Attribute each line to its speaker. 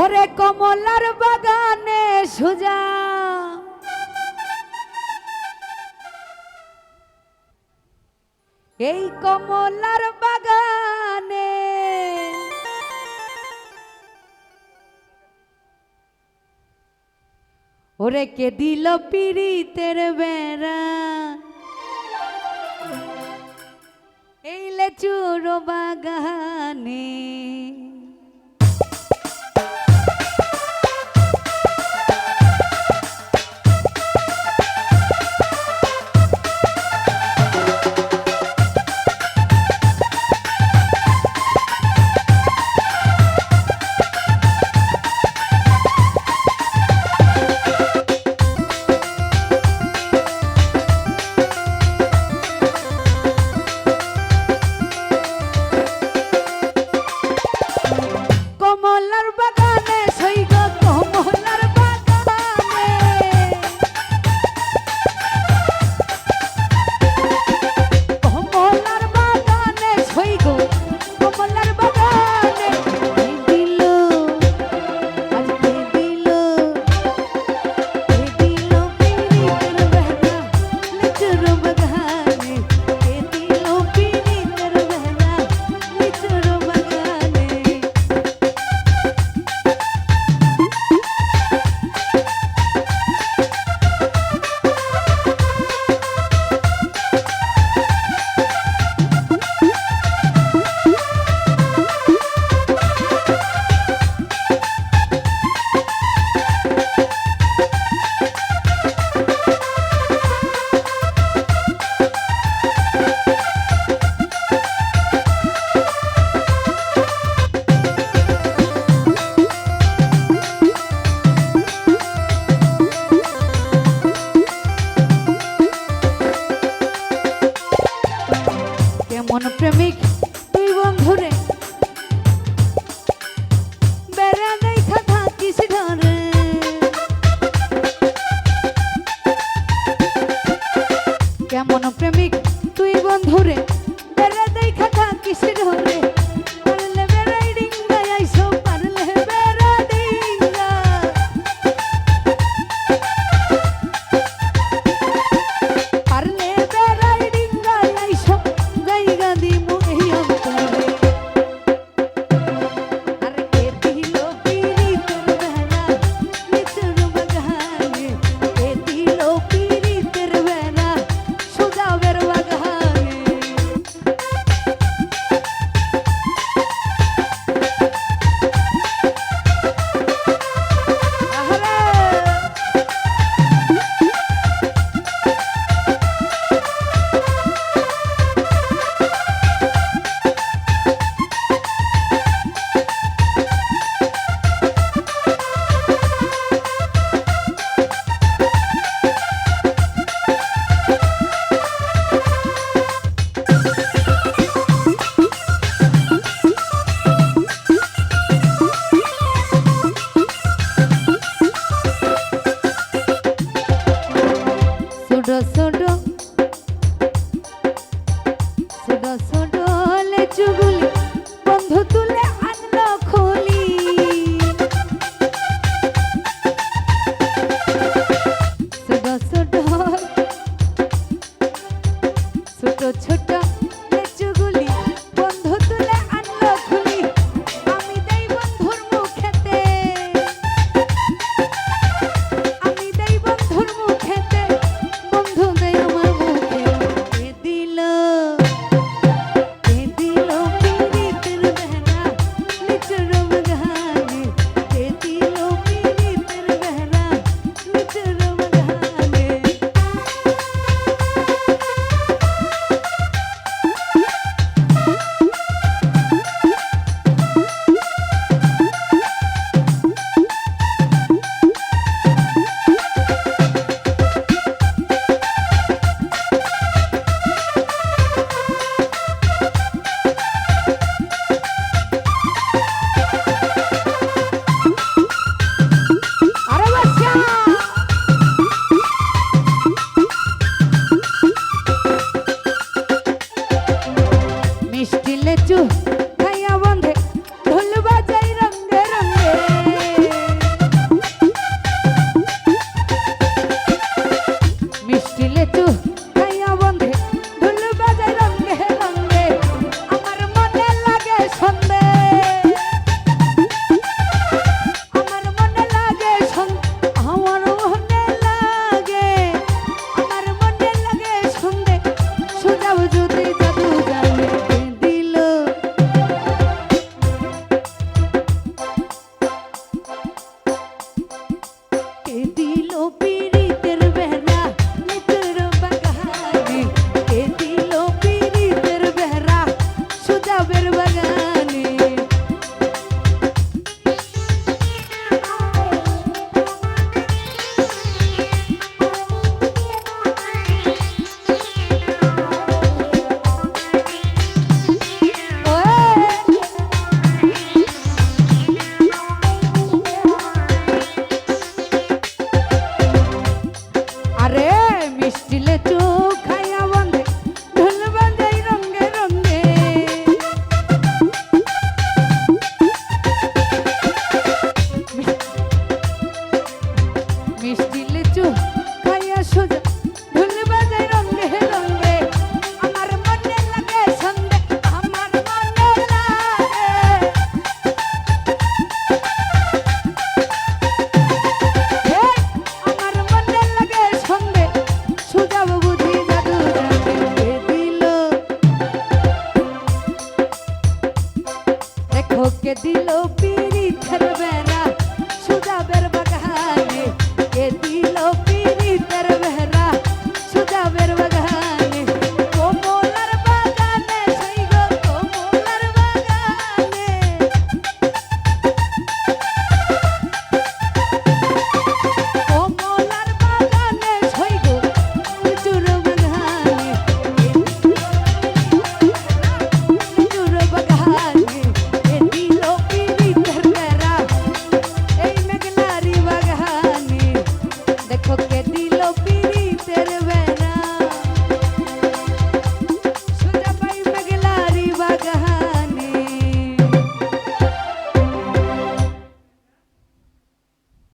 Speaker 1: ওরে কমলার বাগানে সুজা। এই কমলার বাগানে ওরে কে দিল পীড়িতের বেড়া? এই লেচুর বাগানে let